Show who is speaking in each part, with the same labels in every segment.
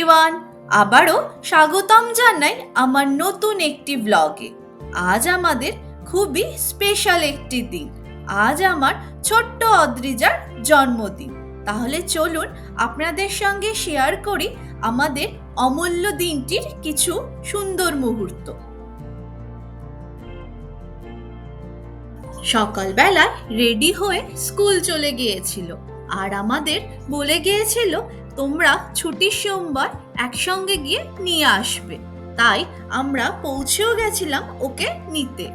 Speaker 1: Everyone আবারও স্বাগতম জানাই আমার নতুন একটি ব্লগে আজ আমাদের খুবই স্পেশাল একটি দিন। আজ আমার ছোট্ট অদ্রিজার জন্মদিন। তাহলে চলুন আপনাদের সঙ্গে শেয়ার করি আমাদের অমূল্য দিনটির কিছু সুন্দর মুহূর্ত। সকালবেলায় রেডি হয়ে স্কুল চলে গিয়েছিল। আর আমাদের বলে গিয়েছিল তোমরা ছুটির সোমবার একসঙ্গে গিয়ে নিয়ে আসবে। তাই আমরা পৌঁছেও গেছিলাম ওকে নিতে।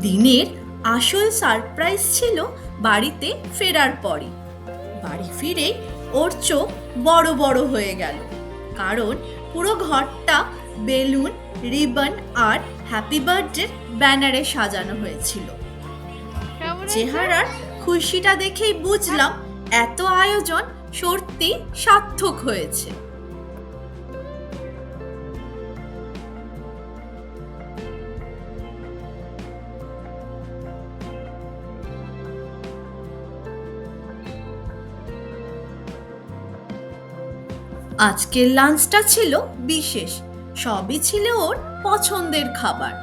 Speaker 1: দিনের আসল সারপ্রাইজ ছিল বাড়িতে ফেরার পরে বাড়ি ফিরে ওর চোখ বড় বড় হয়ে গেল। কারণ পুরো ঘরটা বেলুন রিবন আর হ্যাপি বার্থডে ব্যানারে সাজানো হয়েছিল। চেহারার খুশিটা দেখেই বুঝলাম এত আয়োজন সত্যি সার্থক হয়েছে। আজকের লাঞ্চটা ছিল বিশেষ। সবই ছিল ওর পছন্দের খাবার।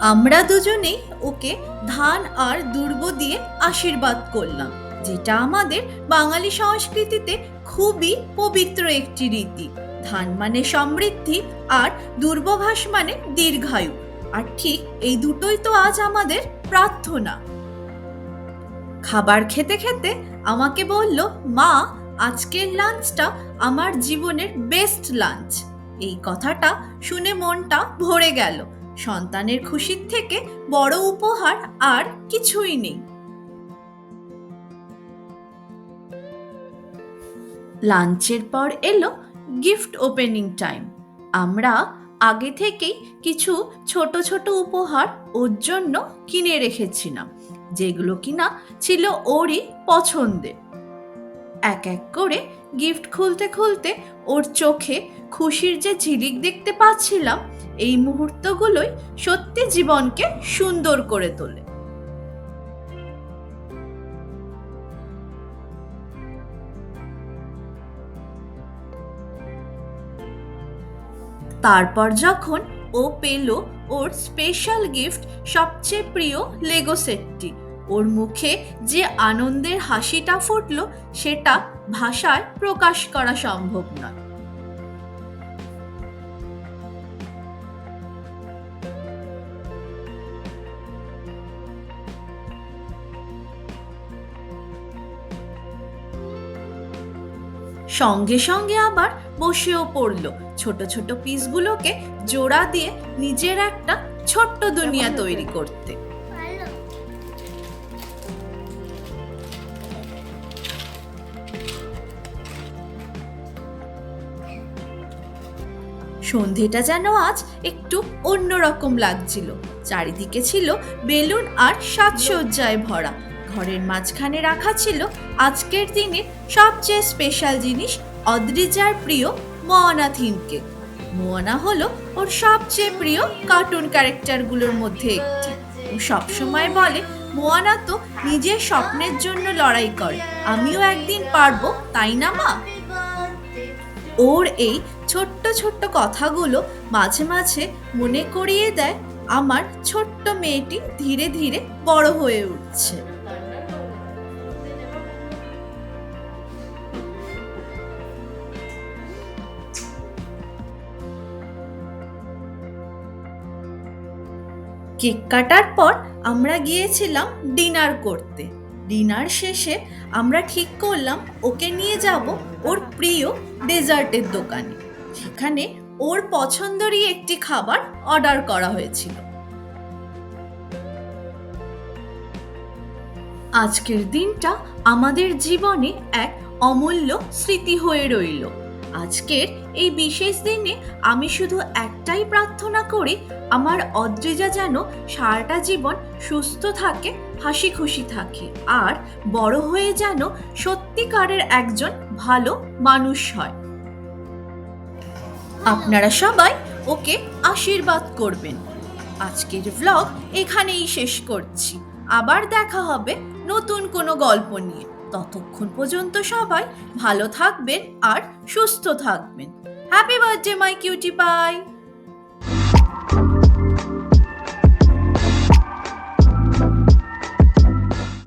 Speaker 1: আমরা দুজনেই ওকে ধান আর দুর্ব দিয়ে আশীর্বাদ করলাম, যেটা আমাদের বাঙালি সংস্কৃতিতে খুবই পবিত্র একটি রীতি। ধান মানে সমৃদ্ধি আর দুর্বভাস মানে দীর্ঘায়ু। আর ঠিক এই দুটোই তো আজ আমাদের প্রার্থনা। খাবার খেতে খেতে আমাকে বলল, মা, আজকের লাঞ্চটা আমার জীবনের বেস্ট লাঞ্চ। এই কথাটা শুনে মনটা ভরে গেল। সন্তানের খুশির থেকে বড় উপহার আর কিছুই নেই। লাঞ্চের পর এলো গিফট ওপেনিং টাইম আমরা আগে থেকেই কিছু ছোট ছোট উপহার ওর জন্য কিনে রেখেছিলাম। যেগুলো কিনা ছিল ওরই পছন্দের। এক এক করে গিফট খুলতে খুলতে ওর চোখে খুশির যে ঝিলিক দেখতে পাচ্ছিলাম, এই মুহূর্তগুলোই সত্যি জীবনকে সুন্দর করে তোলে। তারপর যখন ও পেল ওর স্পেশাল গিফট সবচেয়ে প্রিয় লেগো সেটটি ওর মুখে যে আনন্দের হাসিটা ফুটল, সেটা ভাষায় প্রকাশ করা সম্ভব নয়। সঙ্গে সঙ্গে আবার বসেও পড়ল। ছোট ছোট পিসগুলোকে জোড়া দিয়ে নিজের একটা ছোট্ট দুনিয়া তৈরি করতে। সন্ধেটা যেন আজ একটু অন্যরকম লাগছিল। চারিদিকে ছিল বেলুন আর সাজসজ্জায় ভরা। ঘরের মাঝখানে রাখা ছিল আজকের দিনের সবচেয়ে স্পেশাল জিনিস অদ্রিজার প্রিয় মোয়ানা থিমকে। মোয়ানা হলো ওর সবচেয়ে প্রিয় কার্টুন ক্যারেক্টারগুলোর মধ্যে একটি। ও সবসময় বলে মোয়ানা তো নিজের স্বপ্নের জন্য লড়াই করে, আমিও একদিন পারব, তাই না মা? ওর এই ছোট্ট ছোট্ট কথাগুলো মাঝে মাঝে মনে করিয়ে দেয় আমার ছোট্ট মেয়েটি ধীরে ধীরে বড় হয়ে উঠছে। কেক কাটার পর আমরা গিয়েছিলাম ডিনার করতে। ডিনার শেষে আমরা ঠিক করলাম ওকে নিয়ে যাব ওর প্রিয় ডেজার্টের দোকানে। সেখানে ওর পছন্দেরই একটি খাবার অর্ডার করা হয়েছিল। আজকের দিনটা আমাদের জীবনে এক অমূল্য স্মৃতি হয়ে রইল। আজকের এই বিশেষ দিনে আমি শুধু একটাই প্রার্থনা করি, আমার অদ্রিজা যেন সারাটা জীবন সুস্থ থাকে, হাসি খুশি থাকে, আর বড় হয়ে যেন সত্যিকারের একজন ভালো মানুষ হয়। আপনারা সবাই ওকে আশীর্বাদ করবেন। আজকের ভ্লগ এখানেই শেষ করছি। আবার দেখা হবে নতুন কোনো গল্প নিয়ে। ততক্ষণ পর্যন্ত সবাই ভালো থাকবেন আর সুস্থ থাকবেন। Happy birthday my cutie pie